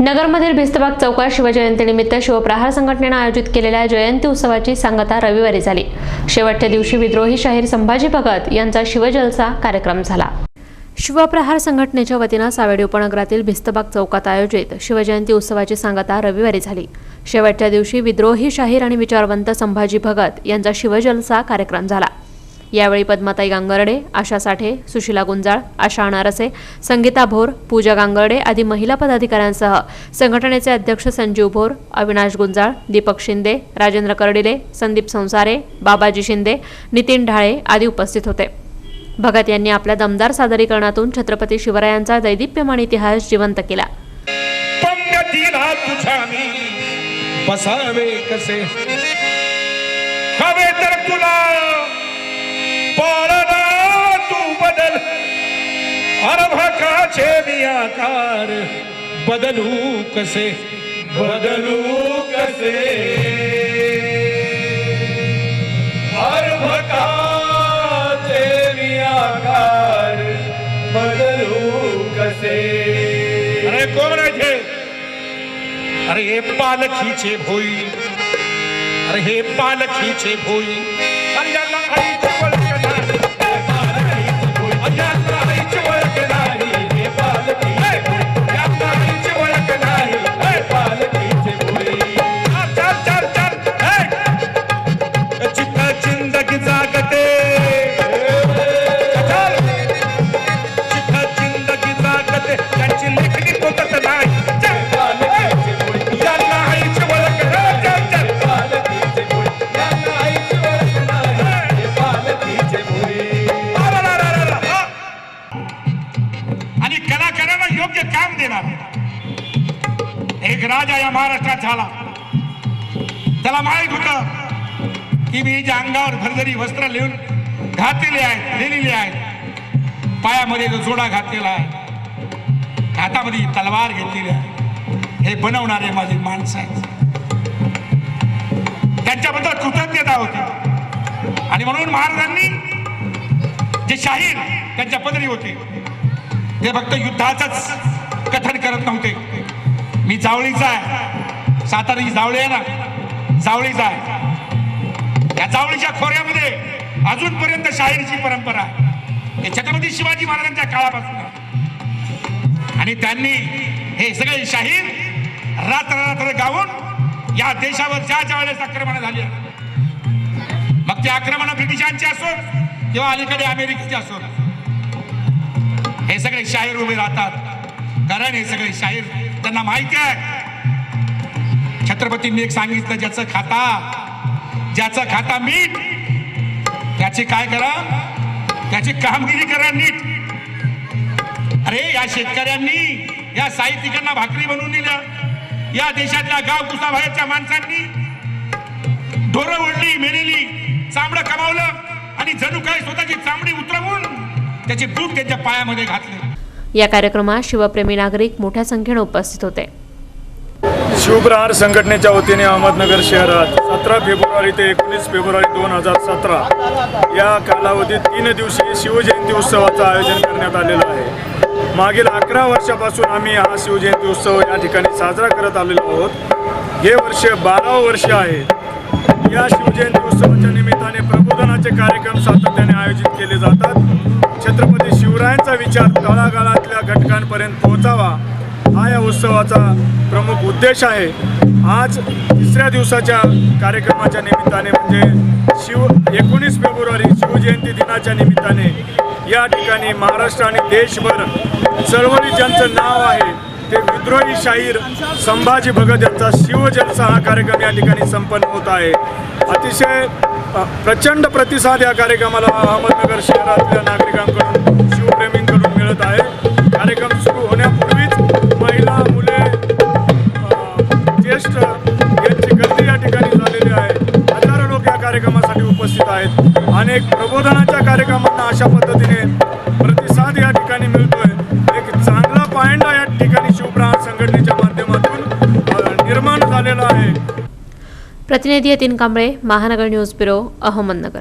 नगरमधील भिस्तबाग चौकात शिवजयंतीनिमित्त शिवप्रहार संघटनेनं आयोजित केलेल्या जयंती उत्सवाची सांगता रविवारी झाली. शेवटच्या दिवशी विद्रोही शाहीर संभाजी भगत यांचा शिवजलसा कार्यक्रम झाला. शिवप्रहार संघटनेच्या वतीनं सावेडी उपनगरातील भिस्तबाग चौकात आयोजित शिवजयंती उत्सवाची सांगता रविवारी झाली. शेवटच्या दिवशी विद्रोही शाहीर आणि विचारवंत संभाजी भगत यांचा शिवजलसा कार्यक्रम झाला. यावेळी पद्माताई गांगर्डे आशा साठे सुशिला गुंजाळ आशा अनारसे संगीता भोर पूजा गांगर्डे आदी महिला पदाधिकाऱ्यांसह संघटनेचे अध्यक्ष संजीव भोर अविनाश गुंजाळ दीपक शिंदे राजेंद्र कर्डिले संदीप संसारे बाबाजी शिंदे नितीन ढाळे आदी उपस्थित होते. भगत यांनी आपल्या दमदार सादरीकरणातून छत्रपती शिवरायांचा दैदिप्यमान इतिहास जिवंत केला. बसावे कसे? हवे तर तुला अर्भकाचे मी आकार बदलू कसे? बदलू कसे? अर्भकाचे मी आकार बदलू कसे? अरे कोण आहे? अरे हे पालखीचे भोई. अरे हे पालखीचे भोई. अरे देणार. एक राजा या महाराष्ट्रात झाला. त्याला माहीत होत की मी ज्या अंगावर भरजरी वस्त्र लिहून घातलेले आहेत लिहिलेले आहेत पायामध्ये जो जोडा घातलेला आहे हातामध्ये तलवार घेतलेली आहे हे बनवणारे माझे माणसं आहेत. त्यांच्याबद्दल कृतज्ञता होती. आणि म्हणून महाराजांनी जे शाहीर त्यांच्या पदरी होते ते फक्त युद्धाचाच कथन करत नव्हते. मी जावळीचा आहे. सातारी जावळी आहे ना? जावळीचा आहे. या जावळीच्या खोऱ्यामध्ये अजूनपर्यंत शाहिरीची परंपरा आहे. हे छत्रपती शिवाजी महाराजांच्या काळापासून आहे. आणि त्यांनी हे सगळे शाहीर रात्र रात्र गाऊन या देशावर ज्या ज्या वेळेस आक्रमण झाली मग ते आक्रमण ब्रिटिशांची असो किंवा अलीकडे अमेरिकेचे असो हे सगळे शाहीर उभे राहतात. कारण हे सगळे शाहीर त्यांना माहिती आहे. छत्रपतींनी एक सांगितलं ज्याचं खाता ज्याचं खाता मीठ त्याची काय करा त्याची कामगिरी करा नीट. अरे या शेतकऱ्यांनी या साहित्यिकांना भाकरी बनवून दिल्या. या देशातल्या गाव कुसाबाहेरच्या माणसांनी ढोरं ओढली मेलेली चामडं कमावलं आणि जणू काय स्वतःची चामडी उतरवून त्याचे बूट त्यांच्या पायामध्ये घातले. या कार्यक्रमात शिवप्रेमी नागरिक मोठ्या संख्येने उपस्थित होते. शिवप्रहार संघटनेच्या वतीने अहमदनगर शहरात सतरा फेब्रुवारी ते एकोणीस फेब्रुवारी दोन हजार सतरा या कालावधीत तीन दिवसीय शिवजयंती उत्सवाचं आयोजन करण्यात आलेलं आहे. मागील अकरा वर्षापासून आम्ही हा शिवजयंती उत्सव या ठिकाणी साजरा करत आलेलो आहोत. हे वर्ष बारावं वर्ष आहे. या शिवजयंती उत्सवाच्या निमित्ताने प्रबोधनाचे कार्यक्रम सातत्याने आयोजित केले जातात. छत्रपती शिवरायांचा विचार तळागाळातल्या घटकांपर्यंत पोहोचावा हा या उत्सवाचा प्रमुख उद्देश आहे. आज तिसऱ्या दिवसाच्या कार्यक्रमाच्या निमित्ताने म्हणजे शिव एकोणीस फेब्रुवारी शिवजयंती दिनाच्या निमित्ताने या ठिकाणी महाराष्ट्र आणि देशभर चळवळी ज्यांचं नाव आहे ते विद्रोही शाहीर संभाजी भगत यांचा शिवजलसा हा कार्यक्रम या ठिकाणी संपन्न होत आहे. अतिशय प्रचंड प्रतिसाद या कार्यक्रमाला अहमदनगर शहरातल्या नागरिकांकडून शिवप्रेमींकडून मिळत आहे. कार्यक्रम सुरू होण्यापूर्वीच महिला मुले ज्येष्ठ यांची गर्दी या ठिकाणी झालेली आहे. हजारो लोक या कार्यक्रमासाठी उपस्थित आहेत. अनेक प्रबोधनाच्या कार्यक्रमांना अशा पद्धतीने प्रतिसाद या ठिकाणी मिळतो. ठिकाणी शिवप्रहार संघटनेच्या माध्यमातून निर्माण झालेला आहे. प्रतिनिधी यतीन कांबळे महानगर न्यूज ब्युरो अहमदनगर.